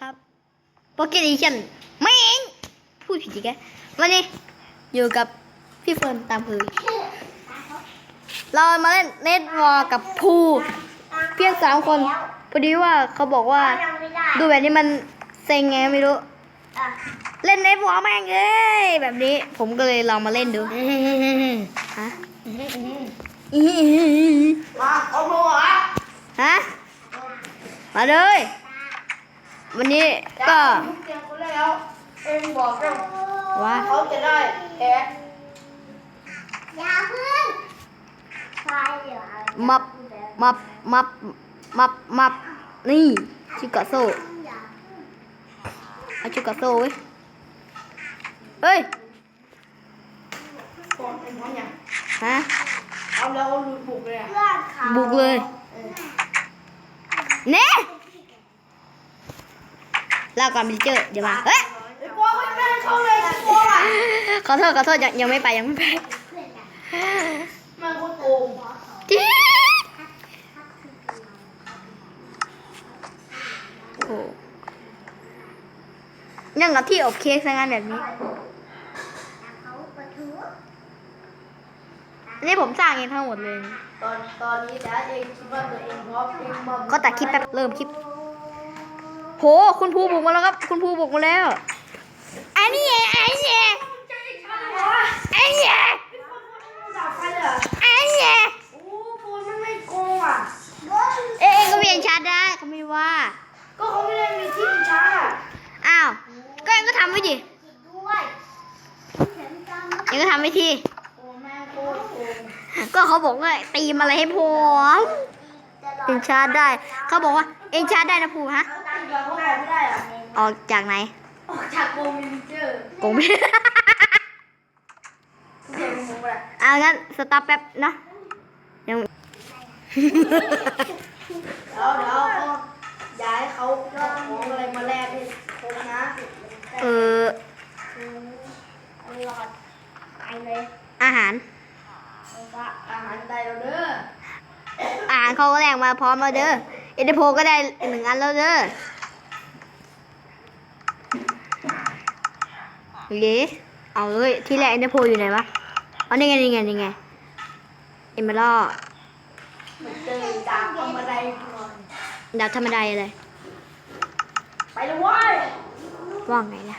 นะครับโปเกดิชันไม่เองพูดผิดอีกแล้ววันนี้อยู่กับพี่เฟิร์นตามเคยเรามาเล่นเน็ตวอลกับภูเพียงสามคนพอดีว่าเขาบอกว่ายังไม่ได้ดูแบบนี้มันเซ็งไงไม่รู้อะเล่นเน็ตวอลแม่งเอ้ยแบบนี้ผมก็เลยลองมาเล่นดูฮะมาเอาหัวฮะมาเลย วันนี้ก็ทุกเตียงคนแล้วเองบอกแล้วว่าเขาจะได้แพ้อย่าพึ่งใช่เดี๋ยวเอามับมับมับมับมับนี่ชิกาโซอย่าเอาชิกาโซเว้ยเฮ้ยก่อนเป็นเพราะอย่างฮะเอาแล้วเอาลุยบุกเลยอะเพื่อนเขาบุกเลยเน่ ลาก่อนบิลเจอร์เดี๋ยวมาเฮ้ยไอ้ปอไม่ได้เข้าเลยไอ้ปออะขอโทษขอโทษยังยังไม่ไปยังไม่ไปมันก็โกงจี๊ดโอ้โหยังกับที่อบเค้กซะงั้นแบบนี้อันนี้ผมสร้างเองทั้งหมดเลย ตอนตอนนี้จ้าเองคิดว่าตัวเองพร้อมเองมาก็ตัดคลิปแป๊บเริ่มคลิป โห คุณภูบุกมาแล้วครับ คุณภูบุกมาแล้วอันนี้ไงอันนี้ไงอันนี้ไงด่าใครเลยอะอันนี้ไงโอ้โฟนมันไม่โกงอะเอ๊ะเองก็เปลี่ยนชาร์จได้เขาไม่ว่า ก็เขาไม่ได้มีที่ช้าอะอ้าว ก็เองก็ทำไว้ดิด้วยเองก็ทำไว้ทีโอ้แม่งโคตรโกงก็เขาบอกว่าตีมอะไรให้พร้อมเองชาร์จได้ เขาบอกว่าเองชาร์จได้นะภูฮะ เขาตั้งเดียวเขาออกไม่ได้อะออกจากไหน ออกจากโกมินเจอร์กงไม่เดี๋ยวมึงไปเอางั้นสต็อปแป๊บนะยังเดี๋ยวเดี๋ยวเขาย้ายเขาเอาของอะไรมาแลกให้ครบนะเออหลอดไปเลยอาหารเอาว่าอาหารไดเราเด้ออาหารเขาก็แรงมาพร้อมแล้วเด้อเอเดโพก็ได้หนึ่งอันแล้วเด้อ เย้เอาเลยที่แรกเอเดโพอยู่ไหนวะเอานี่ไงนี่ไงนี่ไงเอเมอรัลมันเจอดาบเอามาไดก่อนดาวธรรมดาอะไรไปเลยเว้ยว่าไงล่ะ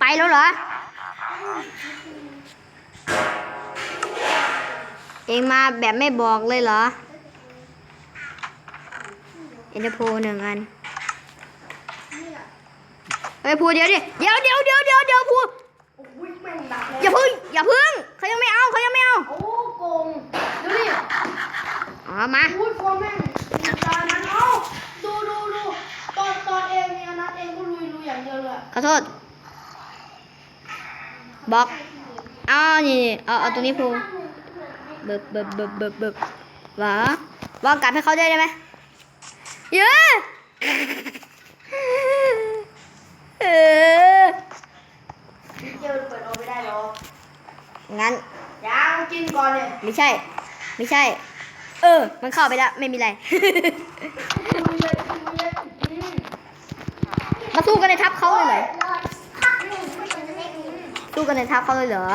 ไปแล้วเหรอ เองมาแบบไม่บอกเลยเหรอเอ็นเตอร์โพหนึ่งอัน เฮ้ยพูเดี๋ยวดิเดี๋ยวเดี๋ยวเดี๋ยวเดี๋ยวเดี๋ยวพูโอ้ยแม่งหนักเลยอย่าพึ่งอย่าพึ่งเขายังไม่เอาเขายังไม่เอาโอ้โกงดูดิอ๋อมาอุ้ยพอแม่งตานั้นเอ้าดูดูดูตอนตอนเองเนี่ยนัดเองก็ลุยลุยอย่างเดียวเลยขอโทษบล็อกอ้าวนี่นี่เอาเอาตรงนี้พูเบิบเบิบเบิบเบิบเบิบวะวางกลับให้เขาได้ไหมเยอะ เออเจอเปิดเอาไม่ได้หรอกงั้นยังกินก่อนเนี่ยไม่ใช่ ไม่ใช่ เออ มันเข้าไปแล้วไม่มีอะไรลุยเลยลุยเลยอืมมาสู้กันในทับเขาเลยเหรอรอดพักหนึ่งไม่ควรจะได้กินสู้กันในทับเขาเลยเหรอ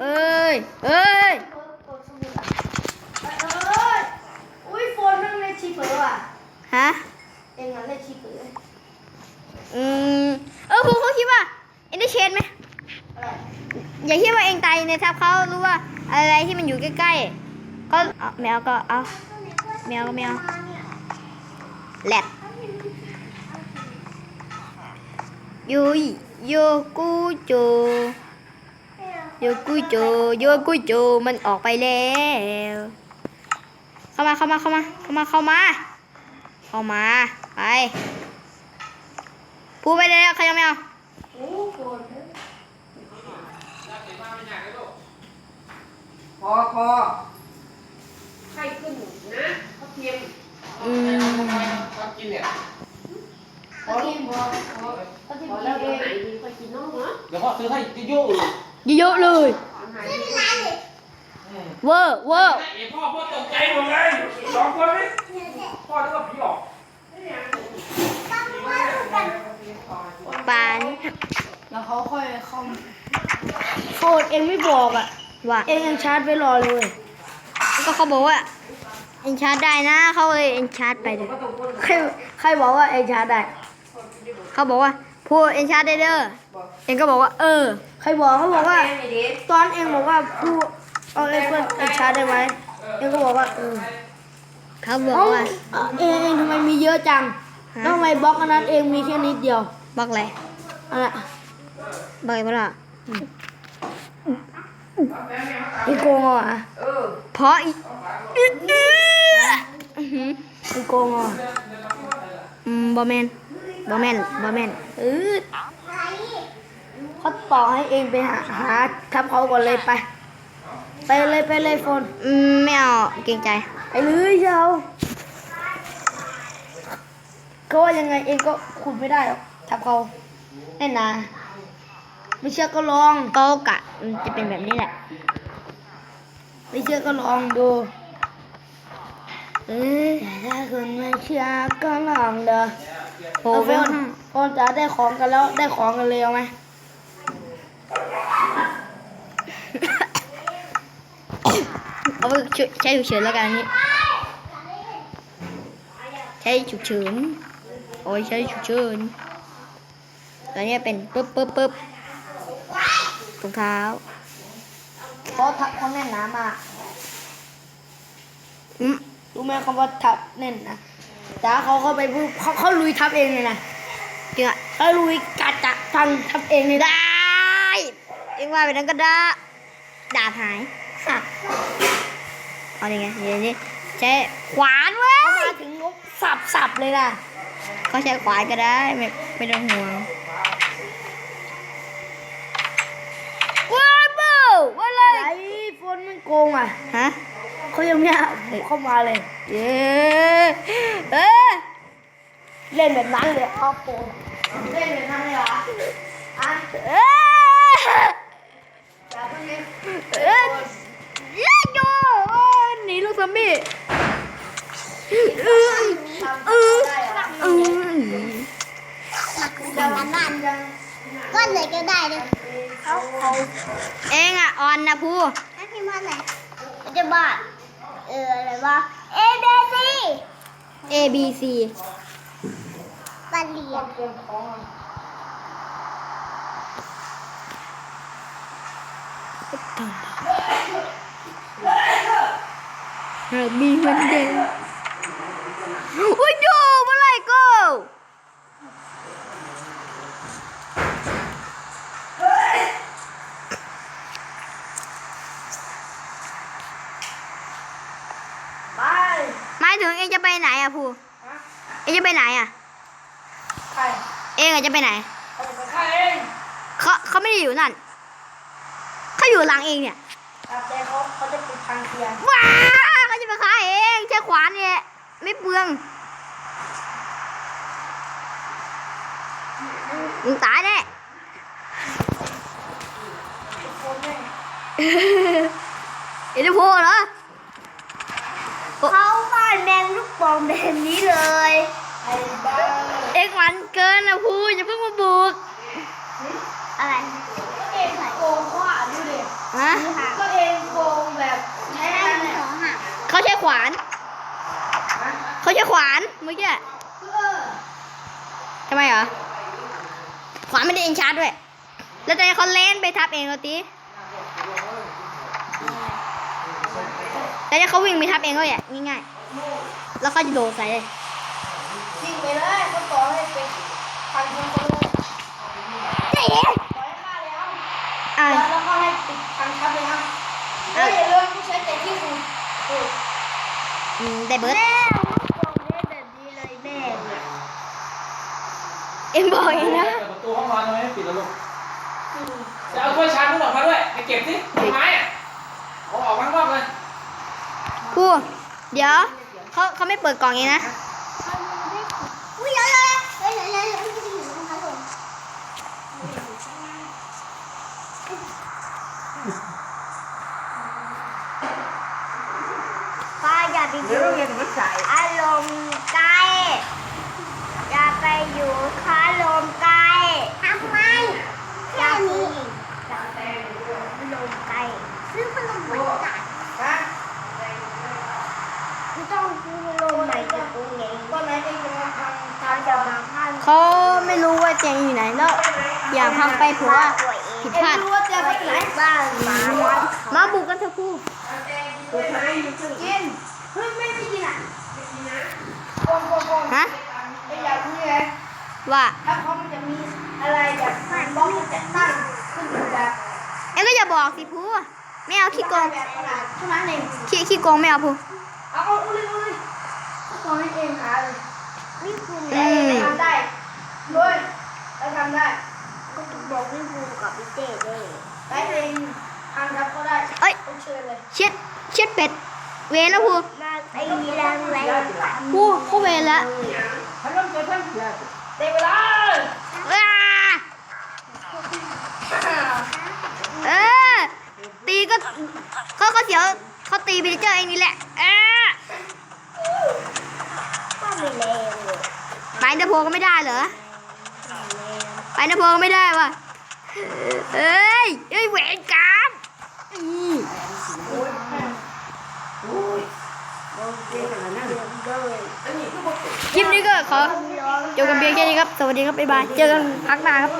เอ้ย เอ้ยกดสมุดอะเอ้ยอุ้ยโฟนนั่งเล่นชีเปอร์อะ ฮะเองอะเล่นชีเปอร์อืมเออพวกเขาคิดว่าเอ็นเดอร์เชนไหมอย่าคิดว่าเองตายในทับเขารู้ว่าอะไรที่มันอยู่ใกล้ๆก็แมวก็เอาแมวก็แมวแหลกโยยโยกูโจโยกูโจโยกูโจมันออกไปแล้วเข้ามาเข้ามาเข้ามาเข้ามาเข้ามาเข้ามาไป พูดไปเลยใครยังไม่เอาโอ้โฟนพอพอใครขึ้นนะเขาเทียมอืมชอบกินเนี่ยเขาเทียมพอพอเขาเทียมกินเองไปกินน้องเหรอเดี๋ยวพ่อซื้อให้เยอะๆเลยเยอะๆเลยอืมเวอร์เวอร์ไอ้พ่อพ่อตกใจหมดเลยสองคนนี่พ่อนึกว่าผีหลอกผี อมโฟนเองไม่บอกอะ ว่าเองยังชาร์จไว้รอเลยเว้ยก็เขาบอกว่าเอ็นชาร์จได้นะ เขาเลยเอ็นชาร์จไปเลยใครใครบอกว่าเองชาร์จได้ เขาบอกว่าพูดเอ็นชาร์จได้เด้อ เอ็นก็บอกว่า เออ ใครบอกเขาบอกว่า ตอนเองบอกว่าผู้เอาไอเฟิลเองชาร์จได้ไหมเองก็บอกว่าเออเขาบอกเอ้าว่าเองเองทำไมมีเยอะจังฮะแล้วทำไมบล็อกอันนั้นเองมีแค่นิดเดียว บอกอะไรอันนั้นบอกอะไรเปล่าอีโกงอะเพราะอีอื้ออื้อหืออีโกงอะอืมบอแมนบอแมนบอแมนเออเขาต่อให้เองไปหาหาทับเขาก่อนเลยไป ไปเลยไปเลยโฟนอืมไม่เอาเกรงใจไปเลยเจ้าก็ว่ายังไงเองก็ขุดไม่ได้หรอก ทับเขาแน่นาไม่เชื่อก็ลองก็กะมันจะเป็นแบบนี้แหละ ไม่เชื่อก็ลองดูเอ้ยแต่ถ้าคุณไม่เชื่อก็ลองเด้อโอ้เอาโหโฟนโฟนจะได้ของกันแล้วได้ของกันเลยเอาไหมเอาไปใช้ฉุกเฉินแล้วกันอันนี้ใช้ฉุกเฉินโอ้ยใช้ฉุกเฉิน ตอนนี้เป็นปึ๊บปึ๊บปึ๊บรองเท้าเพราะทับเขาแน่นหนามากอืมรู้ไหมคำว่าทับแน่นนะแต่เขาเข้าไปปุ๊บเขาเขาลุยทับเองเลยนะจริงอะเขาลุยกัดจะทังทับเองเลยนะได้เองว่าไปนั้นก็ได้ดาบหายอะเอาอย่างไงเดี๋ยวนี้ ใช้ขวานเว้เขายมาถึงงบสับสับเลยนะเขาใช้ขวานก็ได้ไม่ไม่ต้องห่วงว้าวเบ้าว่าอะไรไอ้ฝนมันโกงอะฮะเขายังไม่เอาเข้ามาเลยเย้เออเล่นแบบนั้นเลยเอาโปงเล่นแบบนั้นเลยเหรออะเอออย่าเพิ่งเล่นเออเย้โยโอ้ย หนีลูกซอมบี้เออเออได้เหรอเออจะทำบ้านยักอะไรก็ได้เลยเขาเขาเองอะออนนะพูให้พิมพ์ว่าไหนจะบอกเอออะไรวะ A B C A B C ปันเรียนตรียมของ อะหากมีวันเดงโอ้ยโยเมื่อไหรก็ไปหมายถึงเองจะไปไหนอะพูฮะเองจะไปไหนอะ ใครเองอะจะไปไหน เขาจะไปฆ่าเองเขาเขาไม่ได้อยู่นั่น เขาอยู่หลังเองเนี่ยแต่แต่เขาเขาจะปิดทางเทียน ว้าเช้ขวานเนี่ยไม่เปลืองมึงตายแน่โคนแม่งเอ็นพูเหรอเขาบ้านแมงลูกโป่งแบบนี้เลยไอ้บ้าเอ็งหวันเกินนะพูอย่าเพิ่งมาบุก อะไรเองโกงเขาอะดูดิฮะก็เองโกงแบบใช้ได้กันมีเนี่ยของหักเขาใช้ขวานเขา ใช้ขวานเมื่อกี้เออทำไมเหรอ ขวานไม่ได้เอ็นชาร์จด้วย แล้วตอนนี้เขาเล่นไปทับเองเขาตีแต่เนี่ยเขาวิ่งไปทับเองก็อย่างง่ายๆ แล้วเขาจะโดดใส่เลยยิงไปเลยเขาต่อให้เป็นพันคนคนเลยนี่เองต่อให้ฆ่าแล้วอ่าแล้วก็ให้ปิดทางทับเลยนะแล้วอย่าลืมผู้ใช้แต่ที่คุณเอออืมได้เบิร์ด แม่ลูกโป่งเล่นแบบนี้เลยแม่ เอ็งบอกเองนะเปิดประตูห้องนอนทำไมไม่ปิดล่ะลูกจะเอาถ้วยชามนู้นออกมาด้วยไปเก็บสิต้นไม้อะเอาออกมาข้างนอกเลยครูเดี๋ยวเขาเขาไม่เปิดกล่องเองนะ ก็ไเขาไม่รู้ว่าเจียงอยู่ไหนแล้ว อย่าพังไปผัวผิดพลาด ไม่าบุกกันเถอะคู่กูไม่ยินเฮ้ยไม่ยินอะฮะไปอยากรู้ไงว่าถ้เขาจะมีอะไรแบบบล็อกมัจะตั้งขึ้นแบบเอ็งก็อย่าบอกสิพู ไม่เอาขี้โกงแบบขนาดเท่านั้นเองขี้ขี้โกงไม่เอาพูเอาเอาเอาเลยเอาเลยเอาให้เองหาเลยนี่คุณอืมทำได้ด้วยเราทำได้ก็บอกพี่ภูมิกับพี่เต้ได้ได้เองทำครับก็ได้เอ้ยต้องเชิญเลยเช็ดเช็ดเป็ด เวรแล้วพูมาไอ้แรงแรงพูเขาเวรแล้วเต็มเวลาอ้าเออ ตีก็เขาเขาเสียวเขาตีบิลเจอร์เองนี่แหละเออก็ไม่แรงเลยไปนโพก็ไม่ได้เหรอไปนโพก็ไม่ได้วะเอ้ยเอ้ยเวรกรรมอีคลิปนี้ก็ขอจบกันเพียงแค่นี้ครับ สวัสดีครับ บ๊ายบาย เจอกันพักหน้าครับ